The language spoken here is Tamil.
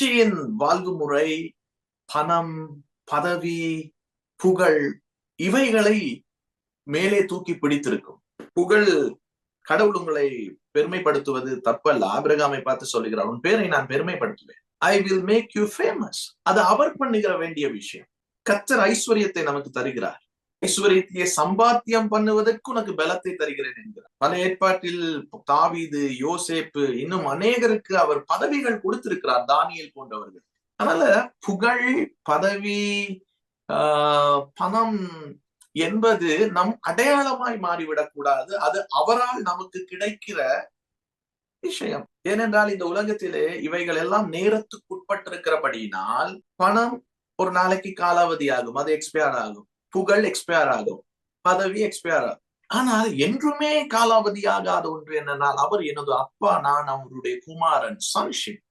கட்சியின் வாழ்வு முறை பணம் பதவி புகழ் இவைகளை மேலே தூக்கி பிடித்திருக்கும். புகழ் கடவுள் உங்களை பெருமைப்படுத்துவது தப்பல்ல. ஆபிரகாமை பார்த்து சொல்லுகிறார் உன் பேரை நான் பெருமைப்படுத்துவேன். I will make you famous அது அவர் பண்ணுகிற வேண்டிய விஷயம். கத்தர் ஐஸ்வர்யத்தை நமக்கு தருகிறார். ஐஸ்வர்யத்தையே சம்பாத்தியம் பண்ணுவதற்கு உனக்கு பலத்தை தருகிறேன் என்கிறார். பல ஏற்பாட்டில் தாவீது யோசேப்பு இன்னும் அநேகருக்கு அவர் பதவிகள் கொடுத்திருக்கிறார் தானியல் போன்றவர்கள். அதனால புகழ் பதவி ஆஹ் பணம் என்பது நம் அடையாளமாய் மாறிவிடக் கூடாது. அது அவரால் நமக்கு கிடைக்கிற விஷயம். ஏனென்றால் இந்த உலகத்திலே இவைகள் எல்லாம் நேரத்துக்குட்பட்டிருக்கிறபடியினால் பணம் ஒரு நாளைக்கு காலாவதி ஆகும் அது எக்ஸ்பயர் ஆகும். புகழ் எக்ஸ்பயர் ஆகும் பதவி எக்ஸ்பயர் ஆகும் ஆனால் என்றுமே காலாவதி ஆகாத ஒன்று என்னன்னா அவர் எனது அப்பா நான் அவருடைய குமாரன் சன்ஷிப்